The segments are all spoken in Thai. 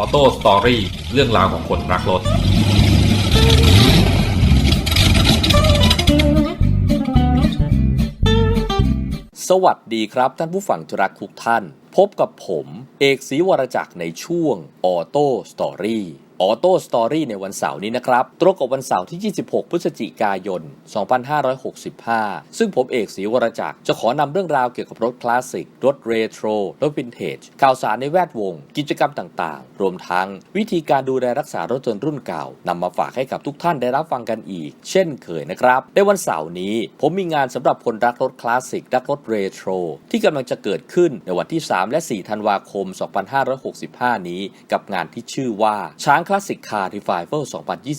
อโต้สตอรี่เรื่องราวของคนรักรถ สวัสดีครับท่านผู้ฟังทุรักทุกท่าน พบกับผม เอกศรีวรจักรในช่วงออโต้สตอรี่ ออโต้สตอรี่ในวันเสาร์นี้นะครับ ตรงกับวันเสาร์ที่ 26 พฤศจิกายน 2565 ซึ่งผมเอกศรีวรจักรจะขอนำเรื่องราวเกี่ยวกับรถคลาสสิก รถเรโทร รถวินเทจ ข่าวสารในแวดวง กิจกรรมต่างๆ รวมทั้งวิธีการดูแลรักษารถยนต์รุ่นเก่านำมาฝากให้กับทุกท่านได้รับฟังกันอีก เช่นเคยนะครับ ในวันเสาร์นี้ ผมมีงานสำหรับคนรักรถคลาสสิก รักรถเรโทร ที่กำลังจะเกิดขึ้นในวันที่ 3 และ 4 ธันวาคม 2565 นี้ กับงานที่ชื่อว่าช้างคลาสสิกคาร์รีไฟเ l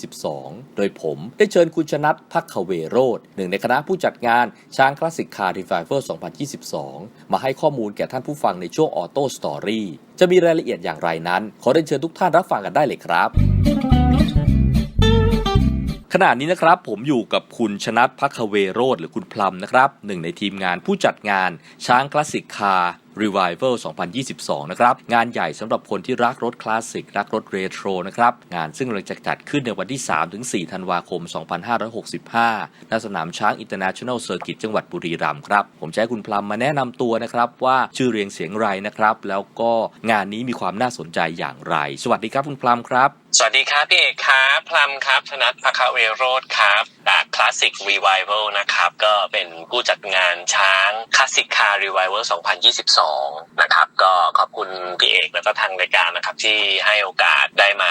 2022 โดยผมได้เชิญคุณชนัทพักขเวโรธหนึ่งในคณะผู้จัดงานช้างคลาสสิกคาร์รีไฟเ l 2022 มาให้ข้อมูลแก่ท่านผู้ฟังในช่วงออโต้สตอรี่จะมีรายละเอียดอย่างไรนั้น ขอเรียนเชิญทุกท่านรับฟังกันได้เลยครับ ขณะนี้นะครับผมอยู่กับคุณชนัทพักขเวโรธหรือคุณพลัมนะครับหนึ่งในทีมงานผู้จัดงานช้างคลาสสิกคาร์ Revival 2022 นะครับ งานใหญ่สำหรับคนที่รักรถคลาสสิก รักรถเรโทรนะครับ งานซึ่งเราจะจัดขึ้นในวันที่ 3-4 ธันวาคม 2565 ณ สนามช้าง International Circuit จังหวัดบุรีรัมย์ครับ ผมจะให้คุณพลัมมาแนะนำตัวนะครับ ว่าชื่อเรียงเสียงไรนะครับ แล้วก็งานนี้มีความน่าสนใจอย่างไร สวัสดีครับคุณพลัมครับ สวัสดีครับพี่เอกครับพลัมครับธนัทพคเวโรธครับจากคลาสสิกรีไวเวลนะครับ ก็เป็นผู้จัดงานช้างคลาสสิกคารีไวเวล2022 นะครับ ก็ขอบคุณพี่เอกแล้วก็ทางรายการนะครับ ที่ให้โอกาสได้มา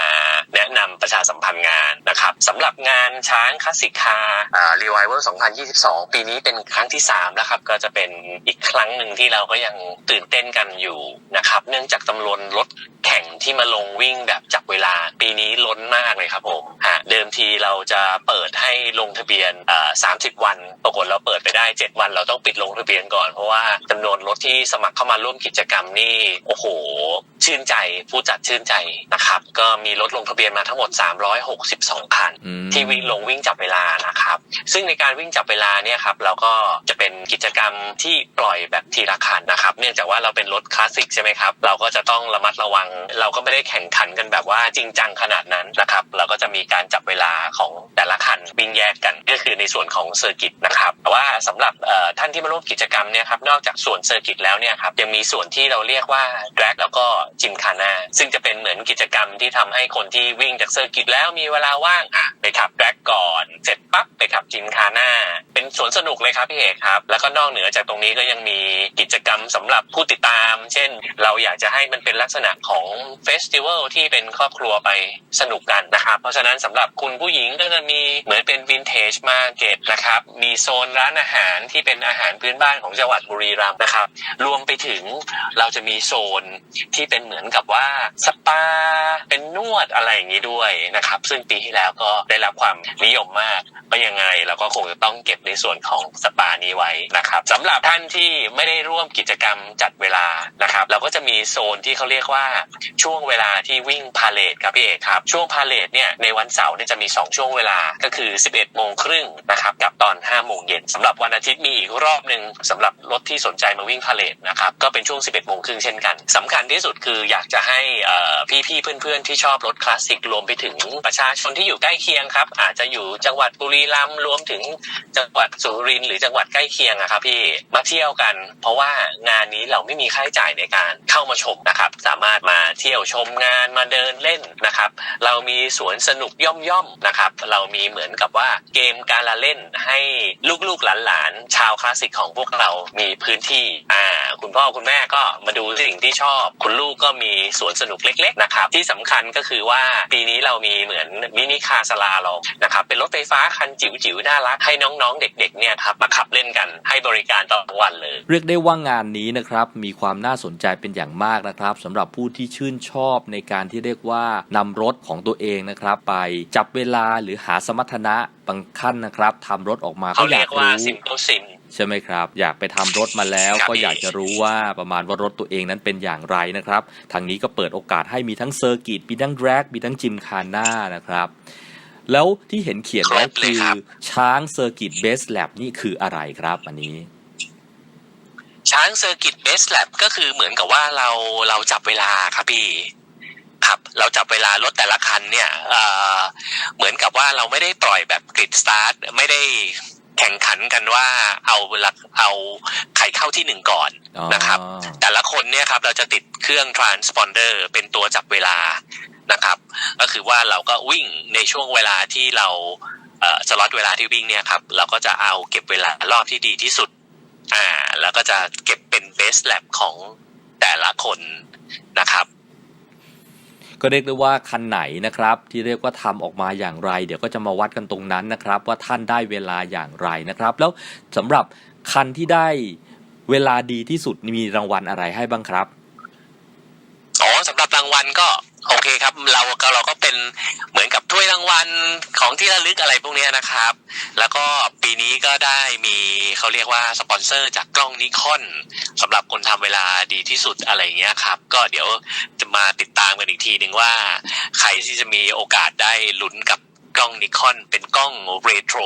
ประชาสัมพันธ์งานนะครับสำหรับงานช้างคลาสสิกคาร์รีไวเวล2022 ปีนี้เป็นครั้งที่ 3 แล้วครับ ก็จะเป็นอีกครั้งหนึ่งที่เราก็ยังตื่นเต้นกันอยู่นะครับ เนื่องจากจำนวนรถแข่งที่มาลงวิ่งแบบจับเวลา ปีนี้ล้นมากเลยครับผมฮะเดิมทีเราจะเปิดให้ลงทะเบียนอ่า30 วัน ปรากฏเราเปิดไปได้ 7 วัน เราต้องปิดลงทะเบียนก่อน เพราะว่าจำนวนรถที่สมัครเข้ามาร่วมกิจกรรมนี่โอ้โห ชื่นใจผู้จัดชื่นใจนะครับ ก็มีรถลงทะเบียนมาทั้งหมด362 คันอืมที่วิ่งลงวิ่งจับเวลานะครับ ซึ่งในการวิ่งจับเวลาเนี่ยครับเราก็จะเป็นกิจกรรมที่ปล่อยแบบทีละคันนะครับ เนื่องจากว่าเราเป็นรถคลาสสิกใช่ไหมครับ เราก็จะต้องระมัดระวัง เราก็ไม่ได้แข่งขันกันแบบว่าจริงจังขนาดนั้นนะครับ เราก็จะมีการจับเวลาของแต่ละคันวิ่งแยกกันก็คือในส่วนของเซอร์กิตนะครับแต่ว่าสำหรับเอ่อท่านที่มาร่วมกิจกรรมเนี่ยครับนอกจากส่วนเซอร์กิตแล้วเนี่ยครับยังมีส่วนที่เราเรียกว่าแดร็กแล้วก็จิมคานาซึ่งจะเป็นเหมือนกิจกรรมที่ทำให้คนที่วิ่งจากเซอร์กิตแล้วมีเวลาว่างอะไปขับแดร็กก่อน เสร็จปั๊บไปขับจิมคานาเป็นสวนสนุกเลยครับพี่เอกครับ แล้วก็นอกเหนือจากตรงนี้ก็ยังมีกิจกรรมสำหรับผู้ติดตาม เช่น เราอยากจะให้มันเป็นลักษณะของเฟสติวัลที่เป็นครอบครัวไปสนุกกันนะครับ เพราะฉะนั้นสำหรับคุณผู้หญิงก็จะมีเหมือนเป็นวินเทจมาร์เก็ตนะครับมีโซนร้านอาหารที่เป็นอาหารพื้นบ้านของจังหวัดบุรีรัมย์นะครับ รวมไปถึงเราจะมีโซนที่เป็นเหมือนกับว่าสปาเป็นนวดอะไรอย่างนี้ด้วยนะครับ ซึ่งปีที่แล้วก็ได้รับความนิยมมาก ก็ยังไงเราก็คงจะต้องเก็บในส่วนของสปานี้ไว้นะครับสำหรับท่านที่ไม่ได้ร่วมกิจกรรมจัดเวลานะครับ เราก็จะมีโซนที่เขาเรียกว่าช่วงเวลาที่วิ่งพาเลทครับพี่เอกครับ ช่วงพาเลทเนี่ยในวันเสาร์เนี่ยจะมี 2 ช่วงเวลาก็คือ 11โมงครึ่งนะครับกับตอน5โมงเย็นสำหรับวันอาทิตย์มีอีกรอบหนึ่งสำหรับรถที่สนใจมาวิ่งพาเลทนะครับก็เป็นช่วง 11โมงครึ่งเช่นกันสำคัญที่สุดคืออยากจะให้อ่อพี่ๆเพื่อนๆที่ชอบรถคลาสสิกรวมไปถึงประชาชนที่อยู่ใกล้เคียงครับ อาจจะอยู่จังหวัดบุรีรัมย์รวมถึงจังหวัดสุรินทร์หรือจังหวัดใกล้เคียงอะครับพี่มาเที่ยวกัน เพราะว่างานนี้เราไม่มีค่าใช้จ่ายในการเข้ามาชมนะครับ สามารถมาเที่ยวชมงานมาเดินเล่นนะครับ เรามีสวนสนุกย่อมๆนะครับ เรามีเหมือนกับว่าเกมการละเล่นให้ลูกๆหลานๆชาวคลาสสิกของพวกเรามีพื้นที่อ่าคุณพ่อคุณแม่ก็มาดูสิ่งที่ชอบ คุณลูกก็มีสวนสนุกเล็ก ๆนะครับ ที่สำคัญก็คือว่าปีนี้เรามีเหมือนมินิคาร์สลาลองนะครับเป็นรถไฟฟ้าคันจิ๋วๆน่ารักให้น้องๆ เด็กๆเนี่ยครับมาขับเล่นกันให้บริการตลอดวันเลย เรียกได้ว่างานนี้นะครับมีความน่าสนใจเป็นอย่างมากนะครับสำหรับผู้ที่ชื่นชอบในการที่เรียกว่านำรถของตัวเองนะครับ ไปจับเวลาหรือหาสมรรถนะบางขั้นนะครับทำรถออกมาเขาอเรียายกกว่ารู้ซิมโ l ซิน ใช่ไหมครับ อยากไปทำรถมาแล้วครับก็อยากจะรู้ว่าประมาณว่ารถตัวเองนั้นเป็นอย่างไรนะครับ ทางนี้ก็เปิดโอกาสให้มีทั้งเซอร์กิตมีทั้งแดร็กมีทั้งจิมคาน่านะครับ แล้วที่เห็นเขียนไว้ครบเลคืยอครับช้างเซอร์กิตเบสแลบนี่คืออะไรครับ อันนี้ช้างเซอร์กิตเบสแลบก็คือเหมือนกับว่าเราเราจับเวลาครับพี่ครับเราจับเวลารถแต่ละคันเนี่ยเอ่อเหมือนกับว่าเราไม่ได้ปล่อยแบบกริดสตาร์ทไม่ได้ แข่งขันกันว่าเอาหลักเอาใครเข้าที่หนึ่งก่อนอ๋อนะครับ แต่ละคนเนี่ยครับเราจะติดเครื่อง transponder เป็นตัวจับเวลานะครับ ก็คือว่าเราก็วิ่งในช่วงเวลาที่เราเอ่อสล็อตเวลาที่วิ่งเนี่ยครับเราก็จะเอาเก็บเวลารอบที่ดีที่สุดอ่าแล้วก็จะเก็บเป็น best lap ของแต่ละคนนะครับ ก็เรียกได้ว่าคันไหนนะครับ ที่เรียกว่าทำออกมาอย่างไร เดี๋ยวก็จะมาวัดกันตรงนั้นนะครับ ว่าท่านได้เวลาอย่างไรนะครับ แล้วสำหรับคันที่ได้เวลาดีที่สุดมีรางวัลอะไรให้บ้างครับอ๋อสำหรับรางวัลก็ โอเคครับเราก็เราก็เป็นเหมือนกับถ้วยรางวัลของที่ระลึกอะไรพวกนี้นะครับ แล้วก็ปีนี้ก็ได้มีเขาเรียกว่าสปอนเซอร์จากกล้องนิคอนสำหรับคนทำเวลาดีที่สุดอะไรเงี้ยครับ ก็เดี๋ยวจะมาติดตามกันอีกทีหนึ่งว่า ใครที่จะมีโอกาสได้ลุ้นกับกล้องนิคอนเป็นกล้องเรโทร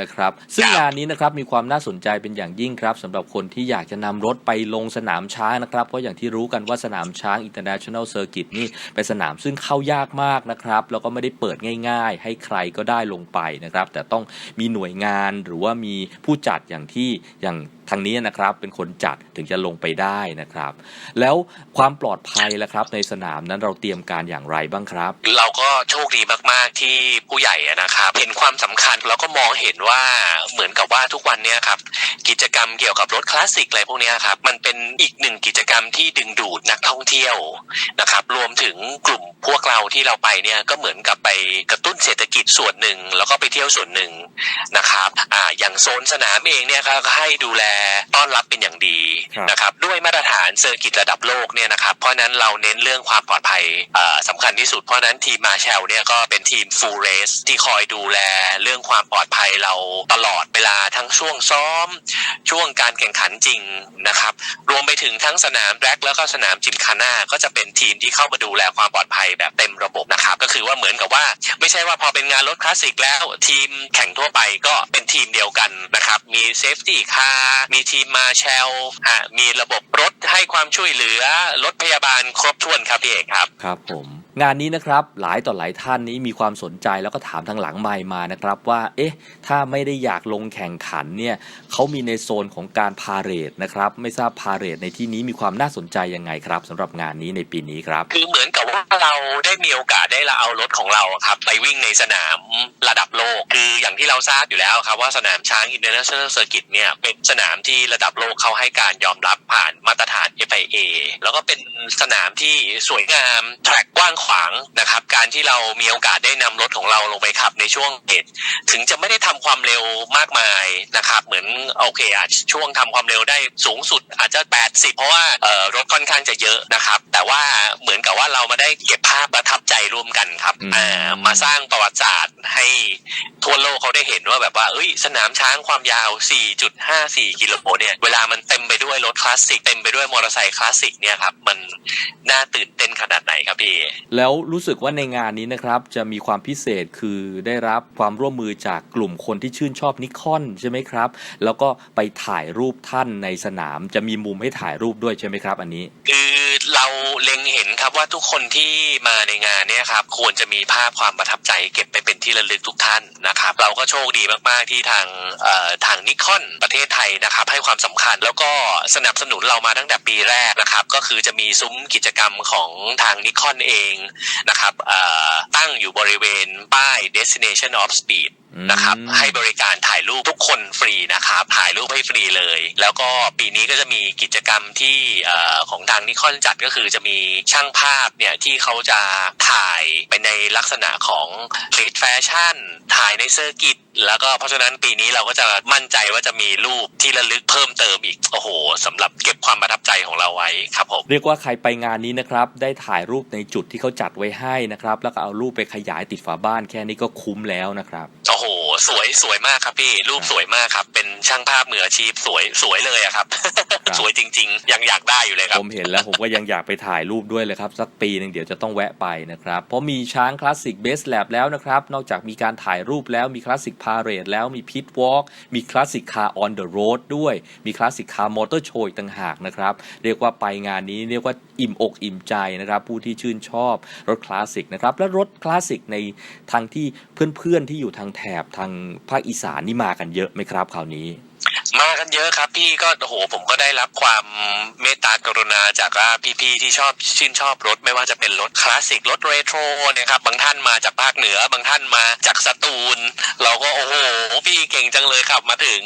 นะครับ ซึ่งงานนี้นะครับมีความน่าสนใจเป็นอย่างยิ่งครับสำหรับคนที่อยากจะนำรถไปลงสนามช้างนะครับ เพราะอย่างที่รู้กันว่าสนามช้าง International Circuit นี่เป็นสนามซึ่งเข้ายากมากนะครับ แล้วก็ไม่ได้เปิดง่าย ๆ ให้ใครก็ได้ลงไปนะครับ แต่ต้องมีหน่วยงานหรือว่ามีผู้จัดอย่างที่อย่าง ทางนี้นะครับเป็นคนจัดถึงจะลงไปได้นะครับ แล้วความปลอดภัยล่ะครับ ในสนามนั้นเราเตรียมการอย่างไรบ้างครับ เราก็โชคดีมาก ๆ ที่ผู้ใหญ่นะครับเห็นความสำคัญแล้วก็มองเห็นว่าเหมือนกับว่าทุกวันเนี้ยครับกิจกรรมเกี่ยวกับรถคลาสสิกอะไรพวกนี้ครับมันเป็นอีกหนึ่งกิจกรรมที่ดึงดูดนักท่องเที่ยวนะครับรวมถึงกลุ่มพวกเราที่เราไปเนี่ยก็เหมือนกับไปกระตุ้นเศรษฐกิจส่วนหนึ่ง แล้วก็ไปเที่ยวส่วนหนึ่งนะครับอ่าอย่างโซนสนามเองเนี่ยครับให้ดูแลต้อนรับเป็นอย่างดีครับนะครับด้วยมาตรฐานเซอร์กิตระดับโลกเนี่ยนะครับเพราะฉะนั้นเราเน้นเรื่องความปลอดภัยเอ่อสำคัญที่สุดเพราะฉะนั้นทีมมาแชลเนี่ยก็เป็นทีม full race ที่คอยดูแลเรื่องความปลอดภัยเราตลอดเวลาทั้งช่วงซ้อม ช่วงการแข่งขันจริงนะครับรวมไปถึงทั้งสนามแร็กแล้วก็สนามจิมคาน่าก็จะเป็นทีมที่เข้ามาดูแลความปลอดภัยแบบเต็มระบบนะครับก็คือว่าเหมือนกับว่า ไม่ใช่ว่าพอเป็นงานรถคลาสสิกแล้วทีมแข่งทั่วไปก็เป็นทีมเดียวกันนะครับมีเซฟตี้คาร์มีทีมมาแชลอะมีระบบรถให้ความช่วยเหลือรถพยาบาลครบถ้วนครับพี่เอกครับ ครับผม งานนี้นะครับหลายต่อหลายท่านนี้มีความสนใจแล้วก็ถามทางหลังไมมานะครับว่าเอ๊ะถ้าไม่ได้อยากลงแข่งขันเนี่ยเขามีในโซนของการพาเรดนะครับไม่ทราบพาเรดในที่นี้มีความน่าสนใจยังไงครับสำหรับงานนี้ในปีนี้ครับ คือเหมือนกับว่าเราได้มีโอกาสได้เราเอารถของเราครับไปวิ่งในสนามระดับโลก คืออย่างที่เราทราบอยู่แล้วครับว่าสนามช้าง International Circuit เนี่ยเป็นสนามที่ระดับโลกเขาให้การยอมรับผ่านมาตรฐาน FIA แล้วก็เป็นสนามที่สวยงามแทร็กกว้างขวางนะครับ การที่เรามีโอกาสได้นำรถของเราลงไปขับในช่วงเหตุถึงจะไม่ได้ทำความเร็วมากมายนะครับ เหมือนโอเคอาจจะช่วงทำความเร็วได้สูงสุดอาจจะ 80 เพราะว่าเอ่อรถค่อนข้างจะเยอะนะครับ แต่ว่าเหมือนกับว่าเรามาได้เก็บภาพประทับใจร่วมกันครับอืมอ่ามาสร้างประวัติศาสตร์ให้ทั่วโลกเขา ได้เห็นว่าแบบว่าเอ้ยสนามช้างความยาว 4.54 กิโลเนี่ยเวลามันเต็มไปด้วยรถคลาสสิกเต็มไปด้วยมอเตอร์ไซค์คลาสสิกเนี่ยครับมันน่าตื่นเต้นขนาดไหนครับพี่แล้วรู้สึกว่าในงานนี้นะครับจะมีความพิเศษคือได้รับความร่วมมือจากกลุ่มคนที่ชื่นชอบนิคอนใช่ไหมครับ แล้วก็ไปถ่ายรูปท่านในสนามจะมีมุมให้ถ่ายรูปด้วยใช่ไหมครับ อันนี้คือเราเล็งเห็นครับว่าทุกคนที่มาในงานเนี่ยครับควรจะมีภาพความประทับใจเก็บไปเป็นที่ระลึกทุกท่านนะครับ เราก็โชคดีมาก ๆ ที่ทางเอ่อทางนิคอนประเทศไทยนะครับให้ความสำคัญแล้วก็สนับสนุนเรามาตั้งแต่ปีแรกนะครับก็คือจะมีซุ้มกิจกรรมของทางนิคอนเองนะครับเอ่อตั้งอยู่บริเวณป้าย destination of speed นะครับอืมให้บริการถ่ายรูปทุกคนฟรีนะครับถ่ายรูปให้ฟรีเลย แล้วก็ปีนี้ก็จะมีกิจกรรมที่เอ่อของทางนิคอนจัดก็คือจะมีช่างภาพเนี่ยที่เขาจะถ่ายไปในลักษณะของสตรีทแฟชั่นถ่ายในเซอร์กิตแล้วก็เพราะฉะนั้นปีนี้เราก็จะมั่นใจว่าจะมีรูปที่ระลึกเพิ่มเติมอีกโอ้โหสำหรับเก็บความประทับใจของเราไว้ครับผมเรียกว่าใครไปงานนี้นะครับได้ถ่ายรูปในจุดที่เขาจัดไว้ให้นะครับแล้วก็เอารูปไปขยายติดฝาบ้านแค่นี้ก็คุ้มแล้วนะครับโอ้โห สวยสวยมากครับพี่รูปสวยมากครับ เป็นช่างภาพมืออาชีพสวยสวยเลยอะครับ สวยจริง ๆ ยังอยากได้อยู่เลยครับผมเห็นแล้วผมก็ยังอยากไปถ่ายรูปด้วยเลยครับ สักปีหนึ่งเดี๋ยวจะต้องแวะไปนะครับเพราะมีช้างคลาสสิกเบสแลบแล้วนะครับนอกจากมีการถ่ายรูปแล้วมีคลาสสิกพาเรดแล้วมีพิทวอล์กมีคลาสสิกคาร์ออนเดอะโรดด้วย มีคลาสสิกคาร์มอเตอร์โชว์ต่างหากนะครับ เรียกว่าไปงานนี้เรียกว่าอิ่มอกอิ่มใจนะครับ ผู้ที่ชื่นชอบรถคลาสสิกนะครับ และรถคลาสสิกในทางที่เพื่อนๆที่อยู่ทางแถบทางภาคอีสานนี่มากันเยอะไหมครับคราวนี้ มากันเยอะครับพี่ก็โอ้โหผมก็ได้รับความเมตตากรุณาจากว่าพี่ๆที่ชอบชื่นชอบรถไม่ว่าจะเป็นรถคลาสสิกรถเรโทรเนี่ยครับบางท่านมาจากภาคเหนือบางท่านมาจากสตูล เราก็โอ้โหพี่เก่งจังเลยครับมาถึง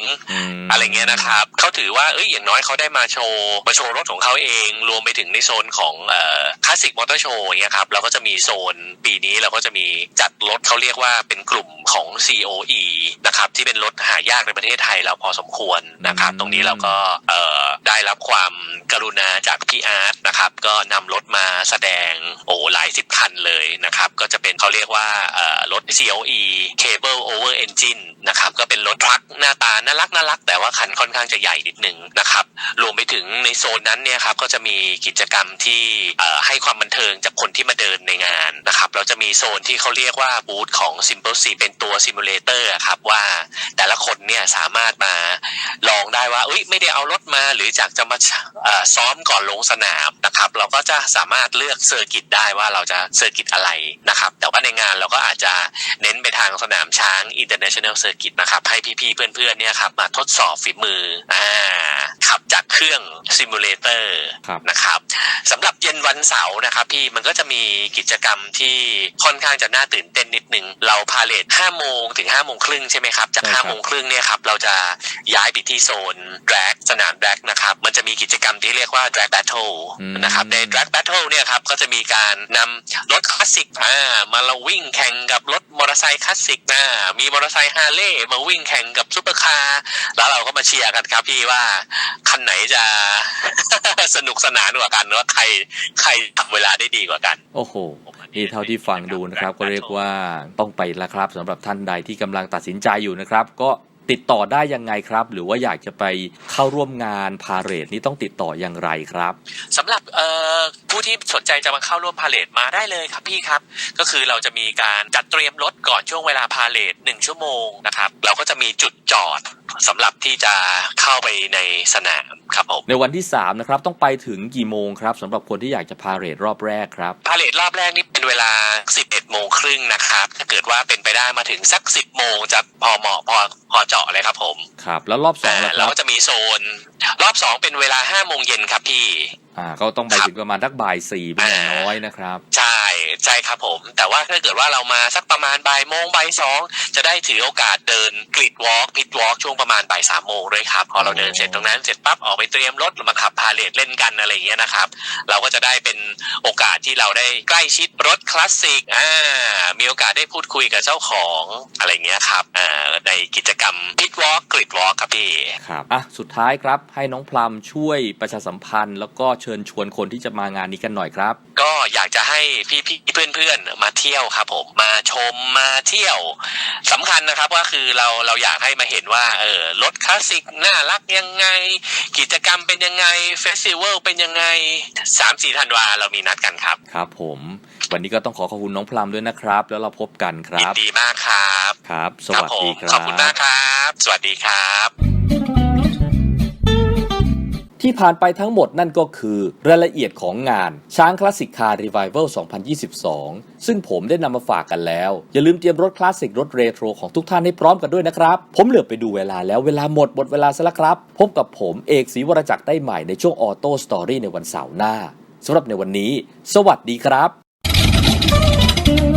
มอะไรเงี้ยนะครับเขาถือว่าเอ้ยอย่างน้อยเขาได้มาโชว์มาโชว์รถของเขาเอง รวมไปถึงในโซนของเอ่อคลาสสิกมอเตอร์โชว์เงี้ยครับเราก็จะมีโซนปีนี้เราก็จะมีจัดรถเขาเรียกว่าเป็นกลุ่มของ COE นะครับที่เป็นรถหายากในประเทศไทยเราพอสมควรนะครับ ตรงนี้เราก็เอ่อได้รับความกรุณาจากพี่อาร์ตนะครับ ก็นำรถมาแสดงโอ้หลายสิบคันเลยนะครับ ก็จะเป็นเขาเรียกว่าเอ่อรถ COE Cable Over Engine นะครับ ก็เป็นรถทรัคหน้าตาน่ารักน่ารัก แต่ว่าคันค่อนข้างจะใหญ่นิดนึงนะครับ รวมไปถึงในโซนนั้นเนี่ยครับก็จะมีกิจกรรมที่เอ่อให้ความบันเทิงจากคนที่มาเดินในงานนะครับ เราจะมีโซนที่เขาเรียกว่าบูธของ Simple C เป็นตัวซิมูเลเตอร์ครับว่าแต่ละคนเนี่ยสามารถมาลองได้ว่าเอ้ยไม่ได้เอารถมาหรือจากจะมาซ้อมก่อนลงสนามนะครับ เราก็จะสามารถเลือกเซอร์กิตได้ว่าเราจะเซอร์กิตอะไรนะครับ แต่ว่าในงานเราก็อาจจะเน้นไปทางสนามช้าง International Circuit นะครับ ให้พี่ๆเพื่อนๆเนี่ยครับมาทดสอบฝีมืออ่าขับจากเครื่องซิมูเลเตอร์นะครับสำหรับเย็นวันเสาร์นะครับพี่มันก็จะมีกิจกรรมที่ค่อนข้างจะน่าตื่นเต้นนิดนึง เราพาเลท5โมงถึง5โมงครึ่งใช่ไหมครับ จาก5โมงครึ่งเนี่ยครับเราจะย้ายไปที่โซน drag สนาม drag นะครับ มันจะมีกิจกรรมที่เรียกว่า drag battle อืมนะครับ ใน drag battle เนี่ยครับ ก็จะมีการนำรถคลาสสิกอ่ามาเราวิ่งแข่งกับรถมอเตอร์ไซค์คลาสสิกนะมีมอเตอร์ไซค์ฮาร์เลย์มาวิ่งแข่งกับซุปเปอร์คาร์แล้วเราก็มาเชียร์กันครับพี่ว่า คันไหนจะสนุกสนานกว่ากันว่าใครใครทำเวลาได้ดีกว่ากัน โอ้โหนี่เท่าที่ฟังดูนะครับ ก็เรียกว่าต้องไปแล้วครับสำหรับท่านใดที่กำลังตัดสินใจอยู่นะครับ ก็ ติดต่อได้ยังไงครับ หรือว่าอยากจะไปเข้าร่วมงานพาเหรดนี้ต้องติดต่ออย่างไรครับสำหรับผู้ที่สนใจจะมาเข้าร่วมพาเรดมาได้เลยครับพี่ครับ ก็คือเราจะมีการจัดเตรียมรถก่อนช่วงเวลาพาเรดหนึ่งชั่วโมงนะครับเราก็จะมีจุดจอดสำหรับที่จะเข้าไปในสนามครับผมในวันที่ 3 นะครับ ต้องไปถึงกี่โมงครับสำหรับคนที่อยากจะพาเหรดรอบแรกครับ พาเลทรอบแรกนี่เป็นเวลา 11 โมงครึ่งนะครับ ถ้าเกิดว่าเป็นไปได้มาถึงสัก 10 โมงจะพอเหมาะพอพอเจาะเลยครับผมครับ แล้วรอบ2อ่าล่ะคเรารับก็จะมีโซน รอบ 2 เป็นเวลา 5 โมงเย็นครับพี่ อ่าก็ต้องไปถึงประมาณทักบ่ายสี่เป็นอย่างน้อยนะครับ ใช่ ใช่ครับผม แต่ว่าถ้าเกิดว่าเรามาสักประมาณบ่ายโมงบ่ายสองจะได้ถือโอกาสเดินกริดวอล์กพิดวอล์กช่วงประมาณบ่ายสามโมงด้วยครับ พอเราเดินเสร็จตรงนั้นเสร็จปั๊บออกไปเตรียมรถมาขับพาเลทเล่นกันอะไรอย่างเงี้ยนะครับ เราก็จะได้เป็นโอกาสที่เราได้ใกล้ชิดรถคลาสสิกอ่ามีโอกาสได้พูดคุยกับเจ้าของอะไรเงี้ยครับอ่าในกิจกรรมพิดวอล์กกริดวอล์กครับพี่ครับอะสุดท้ายครับให้น้องพลัมช่วยประชาสัมพันธ์ แล้วก็เชิญชวนคนที่จะมางานนี้กันหน่อยครับ ก็อยาก จะให้พี่ๆเพื่อนๆมาเที่ยวครับผมมาชมมาเที่ยวสำคัญนะครับก็คือเราเราอยากให้มาเห็นว่าเออรถคลาสสิกน่ารักยังไง กิจกรรมเป็นยังไงเฟสติวัลเป็นยังไงสามสี่ธันวาเรามีนัดกันครับครับผมวันนี้ก็ต้องขอขอบคุณน้องพลัมด้วยนะครับ แล้วเราพบกันคยิรันบดีมากครับครับสครัวัสผดีมครับขอบคุณมากครับ สวัสดีครับ ที่ผ่านไปทั้งหมดนั่นก็คือรายละเอียดของงานช้างคลาสสิกคาร์รีไวเวล2022 ซึ่งผมได้นำมาฝากกันแล้ว อย่าลืมเตรียมรถคลาสสิกรถเรโทรของทุกท่านให้พร้อมกันด้วยนะครับ ผมเหลือไปดูเวลาแล้วเวลาหมดหมดเวลาซะแล้วครับ พบกับผมเอกศรีวรจักรได้ใหม่ในช่วงออโต้สตอรี่ในวันเสาร์หน้าสำหรับในวันนี้ สวัสดีครับ